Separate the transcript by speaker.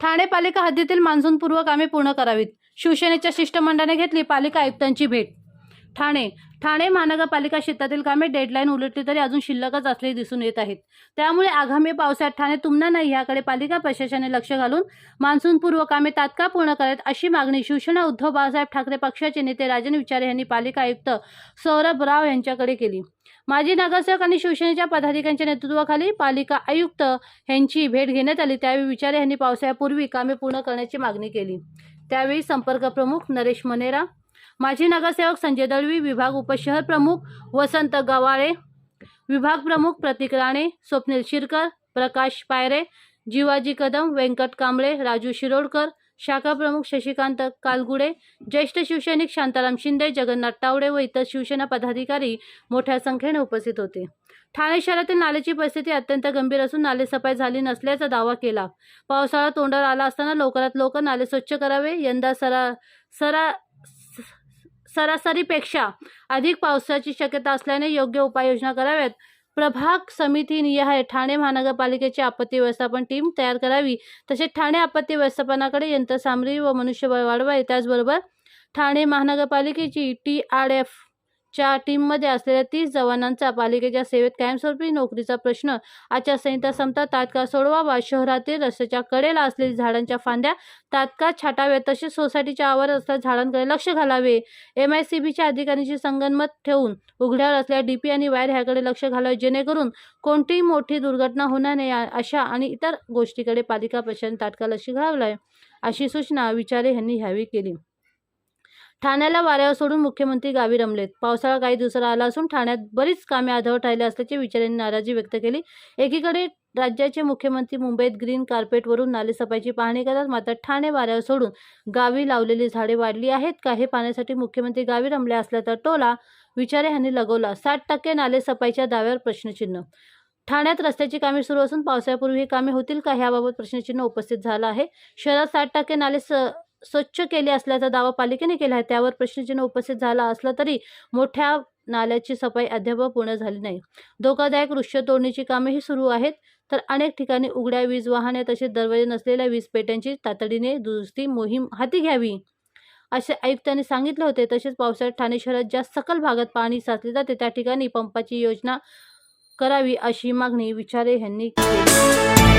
Speaker 1: ठाणे पालिका हद्दीतील मान्सूनपूर्व कामे पूर्ण करावीत. शिवसेनेच्या शिष्टमंडळाने घेतली पालिका आयुक्तांची भेट ठाणे. ठाणे महानगरपालिका क्षेत्रातील कामे डेडलाईन उलटली तरी अजून शिल्लकच असलेली दिसून येत आहेत. त्यामुळे आगामी पावसाळ्यात ठाणे तुमना नाही याकडे पालिका प्रशासनाने लक्ष घालून मान्सूनपूर्व कामे तात्काळ पूर्ण करावीत अशी मागणी शिवसेना उद्धव बाळासाहेब ठाकरे पक्षाचे नेते राजन विचारे यांनी पालिका आयुक्त सौरभ राव यांच्याकडे केली. माजी नगरसेवक आणि शिवसेनेच्या पदाधिकाऱ्यांच्या नेतृत्वाखाली पालिका आयुक्त यांची भेट घेण्यात आली. त्यावेळी विचारे यांनी पावसाळ्यापूर्वी कामे पूर्ण करण्याची मागणी केली. त्यावेळी संपर्क प्रमुख नरेश मनेरा माजी नगरसेवक संजय दळवी विभाग उपशहर प्रमुख वसंत गवाळे विभाग प्रमुख प्रतीक राणे स्वप्नील शिरकर प्रकाश पायरे जीवाजी कदम व्यंकट कांबळे राजू शिरोडकर शाखा प्रमुख शशिकांत कालगुडे ज्येष्ठ शिवसैनिक शांताराम शिंदे जगन्नाथ तावडे व इतर शिवसेना पदाधिकारी मोठ्या संख्येने उपस्थित होते. ठाणे शहरातील नाल्याची परिस्थिती अत्यंत गंभीर असून नाले सफाई झाली नसल्याचा दावा केला. पावसाळा तोंडावर आला असताना लवकरात लवकर नाले स्वच्छ करावे यंदा सरा सरा सरासरीपेक्षा अधिक पावसाची शक्यता असल्याने योग्य उपाययोजना कराव्यात. प्रभाग समिती निहाय ठाणे महानगरपालिकेची आपत्ती व्यवस्थापन टीम तयार करावी. तसेच ठाणे आपत्ती व्यवस्थापनाकडे यंत्रसामग्री व मनुष्यबळ वाढवावे. त्याचबरोबर ठाणे महानगरपालिकेची टी आर एफ च्या टीममध्ये असलेल्या तीस जवानांचा पालिकेच्या सेवेत कायमस्वरूपी नोकरीचा प्रश्न आचारसंहिता संपता तात्काळ सोडवावा शहरातील रस्त्याच्या कडेला असलेली झाडांच्या फांद्या तात्काळ छाटाव्यात तसेच सोसायटीच्या आवारात असलेल्या झाडांकडे लक्ष घालावे. एम आय सी बीच्या अधिकाऱ्यांशी संगनमत ठेवून उघड्यावर असलेल्या डी पी आणि वायर ह्याकडे लक्ष घालावे जेणेकरून कोणतीही मोठी दुर्घटना होणार नाही अशा आणि इतर गोष्टीकडे पालिका प्रशासन तात्काळ लक्ष घालावे अशी सूचना विचारे यांनी ह्यावेळी केली. ठाण्याला वाऱ्यावर सोडून मुख्यमंत्री गावी रमलेत. पावसाळा काही दिवसाला आला असून ठाण्यात बरीच कामे अर्धवट राहिली असल्याचे विचारांनी नाराजी व्यक्त केली. एकीकडे राज्याचे मुख्यमंत्री मुंबईत ग्रीन कार्पेटवरून नालेसफाईची पाहणी करतात. मात्र ठाणे वाऱ्यावर सोडून गावी लावलेली झाडे वाढली आहेत. का हे पाहण्यासाठी मुख्यमंत्री गावी रमले असल्याचा टोला विचारे यांनी लगवला. साठ टक्के नालेसफाईच्या दाव्यावर प्रश्नचिन्ह. ठाण्यात रस्त्याची कामे सुरू असून पावसाळ्यापूर्वी ही कामे होतील का ह्याबाबत प्रश्नचिन्ह उपस्थित झालं आहे. शहरात साठ टक्के नाले स स्वच्छ केले असल्याचा दावा पालिकेने केला आहे. त्यावर प्रश्नचिन्ह उपस्थित झाला असला तरी मोठ्या नाल्याची सफाई अद्याप पूर्ण झाली नाही. धोकादायक वृक्ष तोडणीची कामेही सुरू आहेत. तर अनेक ठिकाणी उघड्या वीज वाहने तसेच दरवाजे नसलेल्या वीज पेट्यांची तातडीने दुरुस्ती मोहीम हाती घ्यावी असे आयुक्तांनी सांगितले होते. तसेच पावसाळ्यात ठाणे शहरात ज्या सकल भागात पाणी साचले जाते त्या ठिकाणी पंपाची योजना करावी अशी मागणी विचारे यांनी केली.